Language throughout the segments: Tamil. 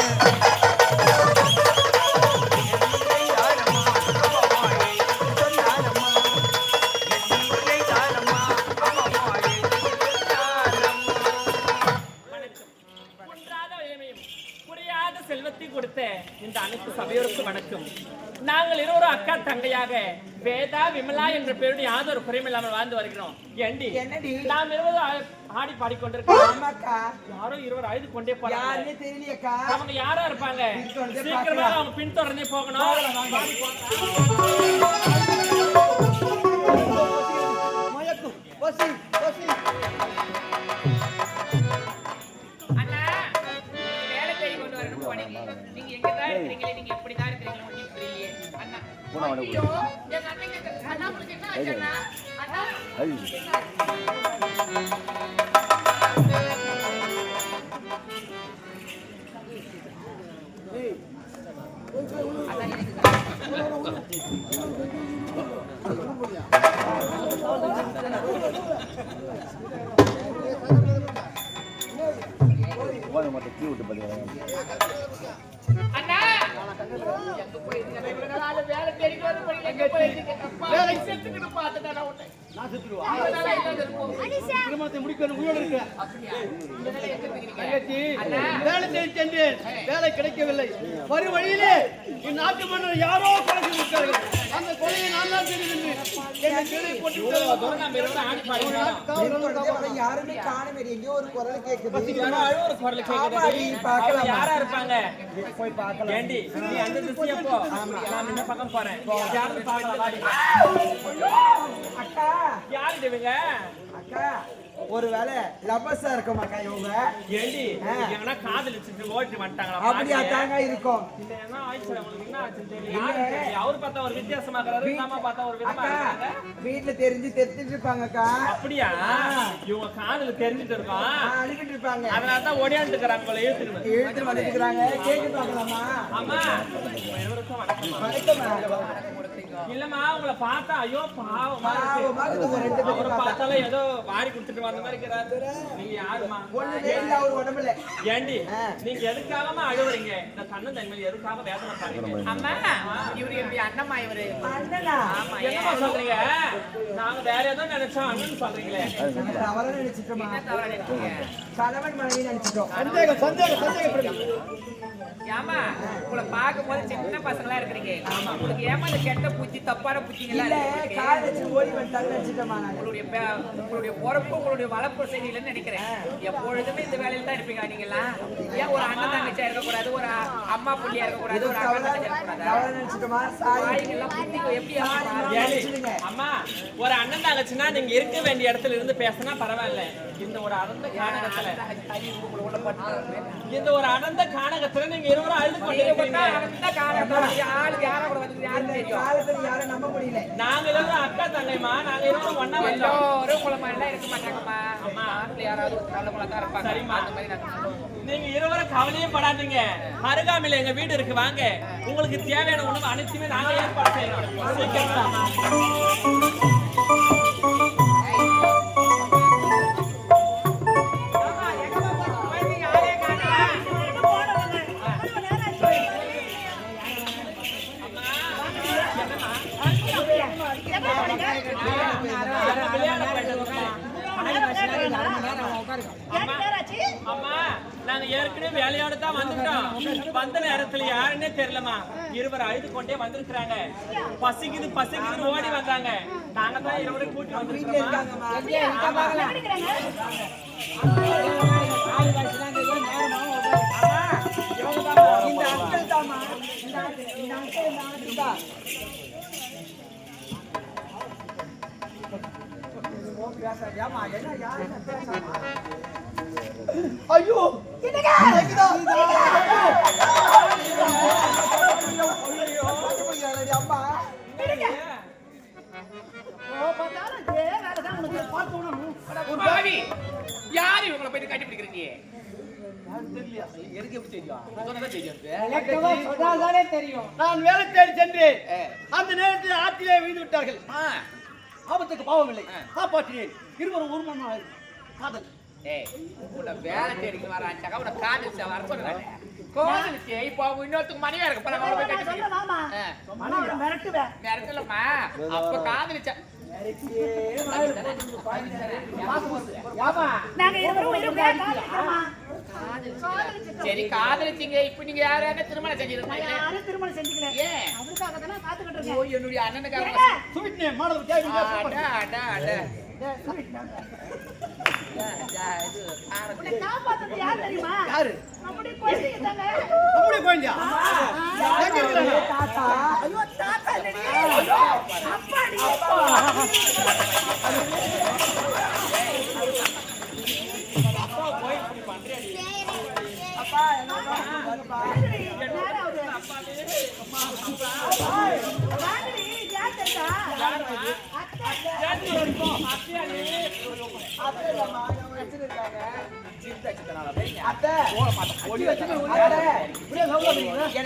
Thank you. குறையும் இல்லாமல் வாழ்ந்து வருகிறோம். ஏண்டி? என்னடி? நாம் இருவரும் ஆடி பாடிக்கொண்டிருக்கிறோம். ஆமாக்கா. யாரோ இருவர் அழுது கொண்டே போறாங்க. யாருன்னே தெரியலையேக்கா. அவங்க யாரா இருப்பாங்க? சீக்கிரமா. அவங்க பின்தொடர்ந்தே போகணும். வாடி போகலாம். மயக்கும் பசி பசி அண்ணா வேலை தேடி கொண்டு வரணும் போனீங்க. நீங்க எங்க தான் இருக்கிறீங்களே நீங்க எப்படி தான் இருக்கிறீங்களோ ஒன்றும் புரியலையே. அண்ணா ஐயோ எங்க அண்ணன் கேட்ட அண்ணா உங்களுக்கு என்ன ஆச்சு அண்ணா அண்ணா அண்ணா எங்க போயிருந்தீங்க இவ்வளவு நாள் வேலை நான் செத்துருவா திருமணத்தை முடிக்கணும் உயிரோடு இருக்கு. தங்கச்சி. வேலை தேடி சென்றேன் வேலை கிடைக்கவில்லை. வரும் வழியிலே இந்நாட்டு மன்னர் யாரோ கொலை செய்து விட்டார்கள். அந்த கொலையை நான் தான் தெரிவித்து என்னை போட்டு யாருமே. எங்கேயோ ஒரு குரல் கேக்குது. யாரோ அழுவுற குரல் பார்க்கலாமா? யாரா இருப்பாங்க? போய் பார்க்கலாம்? ஏண்டி நீ அந்த திசையா போ. நான் இந்த பக்கம் போறேன். யாருன்னு பார்க்கலாம் வாடி அக்கா! யாரு இவங்க அக்கா ஒருவேளை லபஸா இருக்குமாக்கா இவங்க? ஏண்டி. எவனா காதலிச்சுட்டு ஓட்டி வந்துட்டாங்களா அப்படியா? தாங்க இருக்கும். இல்ல, என்ன ஆயிடுச்சு? என்ன ஆச்சுன்னு தெரியல. அவரு பார்த்தா ஒரு வித்தியாசமா இருக்கிறாரு நம்ம பார்த்தா ஒரு விதமா இருக்காங்க. வீட்டுல தெரிஞ்சு தெரிஞ்சுட்டு இருப்பாங்கக்கா அப்படியா? இவங்க காதல தெரிஞ்சுட்டு இருக்கோம். அழுகிட்டு இருப்பாங்க. அதனால தான் ஓடியாண்டு இருக்கிறாங்க போல இழுத்துக்கணும் இழுத்து வந்துட்டுக்கிறாங்க கேட்டு பார்க்கலாமா? ஆமா. இருவருக்கும் வணக்கம்மா. இல்லம்மா உங்களை பார்த்தா ஐயோ பாவமா பாவமா இருக்கு. இருக்குது, ரெண்டு பேரும் அவரை பார்த்தா. பார்த்தாலும் ஏதோ வாரி கொடுத்துட்டு வந்த மாதிரி இருக்கிறாரு. நீங்க யாருமா ஒண்ணுமே இல்ல அவர் உடம்புல. ஏண்டி. நீங்க எதுக்காகமா அழுவுறீங்க? இந்த கண்ணன் தன்மையில் எதுக்காக வேதனை பாருங்க அம்மா இவரு என்னுடைய அண்ணம்மா இவரு. அண்ணனா? என்னமா சொல்றீங்க? நாங்க வேற ஏதோ நினைச்சோம் அண்ணன் சொல்றீங்களே. தவறா நினைச்சிட்டோமா கணவன் மனைவி நினைச்சிட்டோம். சந்தேகம் சந்தேகம் சந்தேகப்படுங்க ஏமா உங்களை பார்க்கும்போது சின்ன பசங்களா இருக்கிறீங்க. உங்களுக்கு ஏமா இந்த கெட்ட பூச்சி தப்பான பூச்சிங்களா உங்களுடைய உங்களுடைய பொறுப்பு உங்களுடைய வளர்ப்பு செய்யலன்னு நினைக்கிறேன். எப்பொழுதுமே இந்த வேலையில தான் இருப்பீங்க நீங்களா ஏன் ஒரு அண்ணன் தங்கச்சியா இருக்கக்கூடாது ஒரு அம்மா புள்ளியா இருக்கக்கூடாது ஒரு அம்மா? ஒரு அண்ணன் தங்கச்சின்னா நீங்க இருக்க வேண்டிய இடத்துல இருந்து பேசினா பரவாயில்ல. இந்த ஒரு அனந்த கானகத்துல இந்த ஒரு அனந்த கானகத்துல நீங்க நாங்க இருவரும் அக்கா தங்கைமா நாங்க ஒண்ணா வந்தோம். எல்லோரும் குளமா எல்லாம் இருக்க மாட்டாங்கம்மா. நாட்டுல யாராவது ஒரு நல்ல தான் இருப்பாங்க. சரிம்மா. அந்த மாதிரி நாங்க சொல்லுவோம். நீங்க இருவரும் கவலையே படாதீங்க. அருகாமையில எங்க வீடு இருக்கு வாங்க. உங்களுக்கு தேவையான உணவு அனைத்துமே நாங்க ஏற்பாடு செய்யறோம். அம்மா நாங்க ஏற்கனவே வேலையோட தான் வந்துட்டோம் வந்த நேரத்துல யாருன்னே தெரியலமா இருவர் அழுது கொண்டே வந்திருக்கிறாங்க பசிக்குது பசிக்குதுன்னு ஓடி வந்தாங்க நாங்க தான் இருவரும் கூட்டி வீட்டுல வந்திருக்கோமா என்ன பேசாமா ஐயோ அம்மா பாவி, யாரு இவங்களை போயிட்டு கட்டி பிடிக்கிறீங்க நான் வேலை தேடி சென்றேன் அந்த நேரத்தில் ஆற்றிலே வீழ்ந்து விட்டார்கள் ஆபத்துக்கு பாவமில்லை. காப்பாற்றினேன். இருவரும் ஒரு மணி காதல். ஏய், உன்னை வேலை தேடிக்கு வர அச்சாக்கா உன்னை காதலிச்சா வர சொல்லுறாங்க காதலிச்சு இப்போ இன்னொருத்துக்கு மனைவியா இருக்க கட்டி மிரட்டலம்மா. அப்ப காதலிச்சா நாங்க இருவரும்? சரி காதலிச்சீங்க. இப்ப நீங்க யாராவது திருமணம் செஞ்சிருக்கீங்க யாரும் திருமணம் செஞ்சுக்கல. ஏன்? அவருக்காக தானே காத்துக்கிட்டு ஓ இருக்கேன். என்னுடைய அண்ணனுக்காக ஸ்வீட் நேம் மாடல் கேக்குங்க அட அட அட டேய்,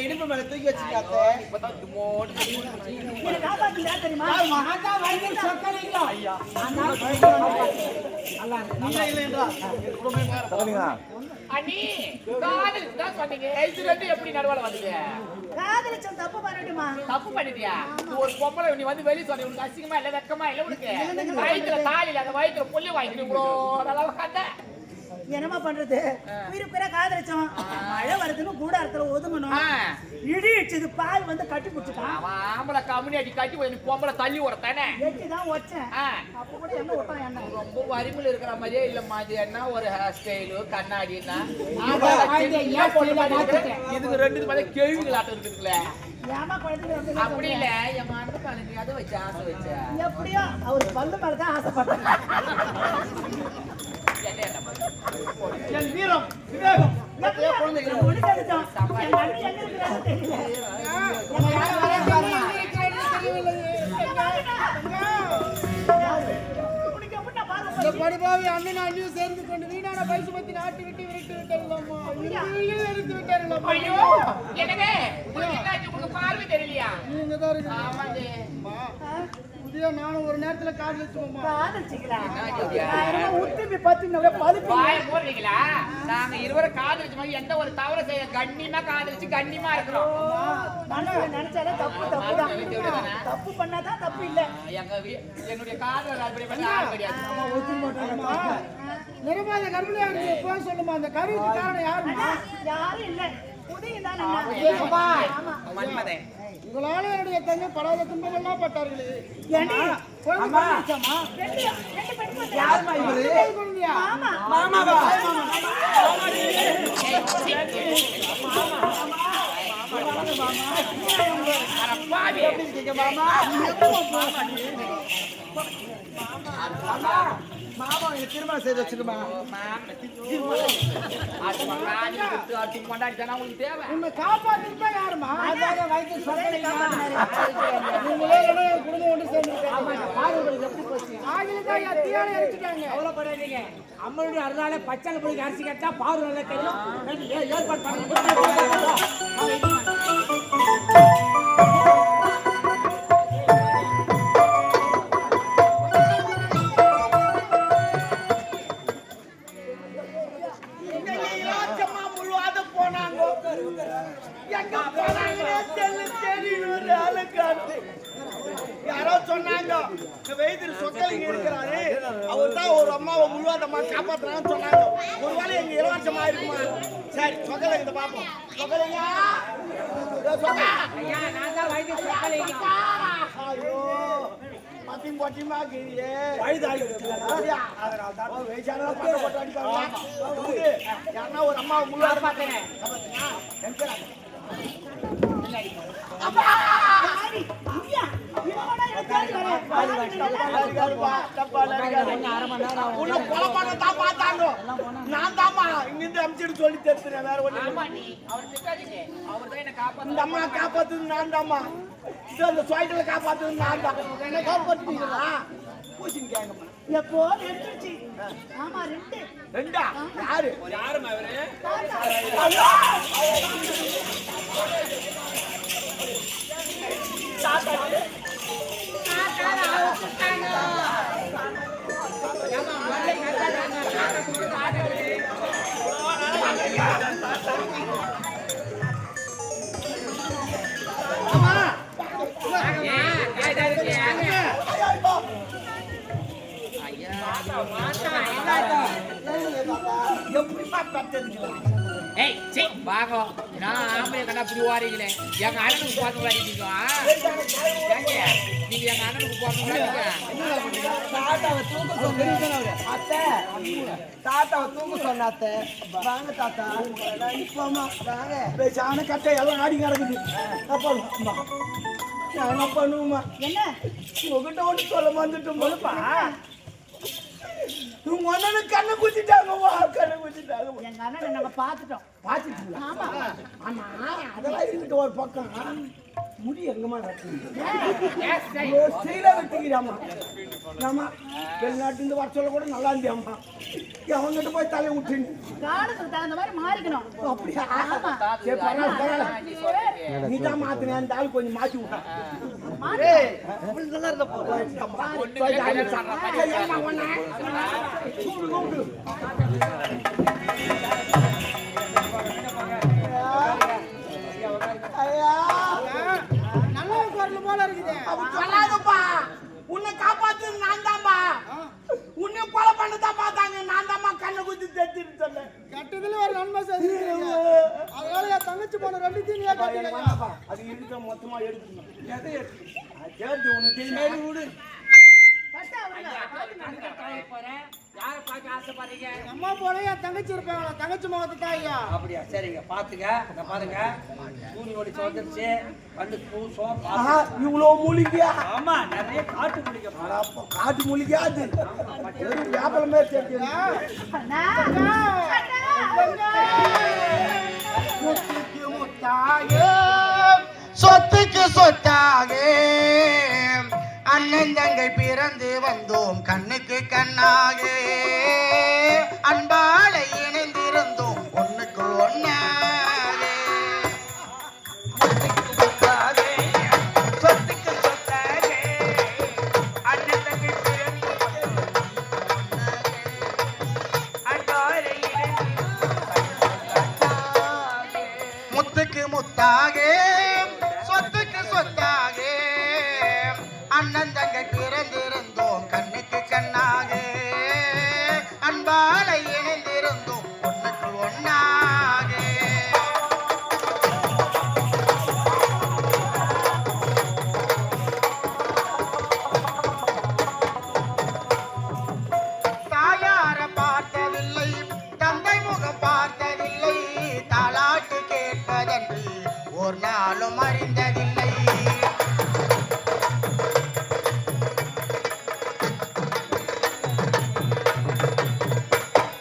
இடுப்பு மேல தூக்கி வச்சுக்க அண்ணி காதல் தான் சொன்னீங்க எப்படி நடுவால வந்தீங்க? காதலிச்சவன் தப்பு பண்ணட்டுமா? தப்பு பண்ணிட்டியா? ஒரு பொம்பளை நீ வந்து வெளிய சொன்ன உனக்கு அசிங்கமா இல்ல வெக்கமா இல்ல உனக்கு? வயித்துல தாலி இல்ல. அந்த வயித்துல புள்ளி வாங்கிட்டு இவ்வளோ நல்லா உட்காந்த என்னமா பண்றது? உயிர் காதலிச்சோம் மழை வருதுன்னு கூடாரத்துல ஒதுங்கணும். இடி இடிச்சது பால் வந்து கட்டி பிடிச்சிட்டான் ஆம்பளை கம்முனி அடி கட்டி நீ பொம்பளை தள்ளி உரத்தானே. எட்டி தான் வச்சேன் ஆ. அப்ப கூட என்ன விட்டான் என்ன? ரொம்ப வரிமுல இருக்கிற மாதிரியே இல்லம்மா அது என்ன ஒரு ஹேர் ஸ்டைலு கண்ணாடினா இதுக்கு ரெண்டு மாதிரி கேள்விகளாட்டம் வந்து அப்படி இல்ல என் மனது கலந்து அதை வச்சு ஆசை வச்ச எப்படியோ அவர் பல்லு மேல தான் ஆசைப்பட்டாங்க? என் வீரம் விவேகம். எப்படியோ அண்ணன் அண்ணியும் சேர்ந்து கொண்டு வீணான பைசு பத்தி நாட்டு விட்டு விரட்டி விட்டார்களாமா எடுத்து விட்டார்களாமா ஐயோ. என்னங்க? உங்களுக்கு பார்வை தெரியலையா? நீங்க தான் இருக்கு ஆமாங்க புதிய நானும் ஒரு நேரத்துல காதல் வச்சுக்கோமா காதலிச்சிங்களா? உத்திப்பி பதுப்பி. வாய போடுறீங்களா நாங்க இருவரும் காதலிச்ச மாதிரி எந்த ஒரு தவறு செய்ய கண்ணியமா காதலிச்சு கண்ணியமா இருக்கிறோம். நினைச்சாலே தப்பு தப்பு தான். தப்பு பண்ணாதான் தப்பு இல்ல. எங்க என்னுடைய காதல் அப்படி பண்ண யாரும் கிடையாது நிரமாத கர்ப்பிணியா இருக்கு போய் சொல்லுமா? அந்த கருவுக்கு காரணம் யாருமா? யாரும் இல்ல. உங்களால என்னுடைய தங்கை படாத துன்பங்கள்லாம் பட்டார்களே ஏண்டி? மாமா எனக்கு திருமணம் செய்து வச்சிருமா உன்னை காப்பாத்திட்டு யாருமா வயிற்று நீங்களே குடும்பம் ஒன்று சேர்ந்துருக்காங்க. ஆகிலுக்கா எத்தியால இறச்சிட்டாங்க கவலைப்படாதீங்க. அம்மனுடைய அருளால பச்சை பொடிக்கு அரிசி கட்டா பாரு நல்லா தெரியும். ஏற்பாடு பண்ணுங்க யாரோ சொன்னாங்க இந்த வைத்தியர் சொக்கலிங்க இருக்கிறாரு. அவர் தான் ஒரு அம்மாவை முழுவாதம்மா காப்பாத்துறாங்கன்னு சொன்னாங்க. ஒருவேளை எங்க இலவசமா இருக்குமா? சரி சொக்கலிங்க பாப்போம் சொக்கலிங்க மத்தி பொட்டிமா கிரியே? யாருன்னா ஒரு அம்மா முழுவாத பார்த்தேன் உன்னை கொலை பண்ணத்தான் பார்த்தாங்க. நான் இங்கிருந்து சொல்லி தெரிஞ்சுறேன் வேற ஒண்ணு இந்த அம்மா காப்பாத்துது நான் இது அந்த சுவாய்ட்டில் காப்பாத்துது நான் தான் என்ன காப்பாத்துட்டீங்களா பூசிங்க கேங்கம்மா எப்போ எடுத்துச்சு ஆமா ரெண்டு ரெண்டா யாரு யாரும்மா ஏய் சீ பாகம் நான் ஆம்பளை கண்டா இப்படி வாரீங்களே எங்க அண்ணனுக்கு பார்த்து வரீங்க ஏங்க நீங்க எங்க அண்ணனுக்கு பார்த்து வரீங்க தாத்தாவை தூக்க சொன்னேன். அத்தை தாத்தாவை சொன்ன அத்தை. வாங்க தாத்தா. இப்பமா வாங்க பேசான கட்டை எல்லாம் ஆடி கிடக்குது. அப்பா நான் என்ன பண்ணுவோமா என்ன? உங்ககிட்ட ஒன்று சொல்ல வந்துட்டோம் போலப்பா உங்க அண்ணனு கண்ணை குத்திட்டாங்கம்மா கண்ணை குத்திட்டாங்க. எங்க அண்ணனை நாங்க பாத்துட்டோம் பாத்துட்டீங்களா ஆமா. ஆமா. அதெல்லாம் இருக்கட்டும் ஒரு பக்கம். முடி எங்கம்மா Yes, sir. ஸ்ரீல வெட்டிக்கிறாமா ஆமா வெளிநாட்டுல வர சொல்ல கூட நல்லா இருந்தியாம்மா அவங்ககிட்ட போய் தலையை விட்டுன்னு காலத்துக்கு தகுந்த மாதிரி மாறிக்கணும். அப்படியா? சரி பரவாயில்ல பரவாயில்ல. நீ தான் மாத்தின அந்த ஆள் கொஞ்சம் மாத்தி விட்டான் மாறி- ஏய், அப்படி நல்லா இருந்த பண்ணதான் பார்த்தாங்க. நான் தாம்மா கண்ணை குத்தி தெத்திட்டு சொன்னேன். கெட்டதுல ஒரு நன்மை செஞ்சிருக்கீங்க அதனால என் தங்கச்சி போன கட்டிக்கங்க வேணாம்ப்பா. அது இழுக்க மொத்தமா எடுத்துக்கணும். எதை எடுத்து? கேட்டு உனக்கு. விடு. யார பார்க்க ஆசைப்படுறீங்க? அம்மா போல என் தங்கச்சி இருப்பாங்களா தங்கச்சி முகத்தை அப்படியா சரிங்க. பாத்துங்க இங்க பாருங்க. சூரிய ஒளி வந்துருச்சு வந்து பூசம் ஆஹா, இவ்வளவு மூலிகையா? ஆமா நிறைய காட்டு அப்ப காட்டு மூலிகையா அது. வெறும் வியாபாரமே. முத்துக்கு முத்தாக சொத்துக்கு சொத்தாக அண்ணன் தங்கை பிறந்து வந்தோம். கண்ணுக்கு கண்ணாக அன்பால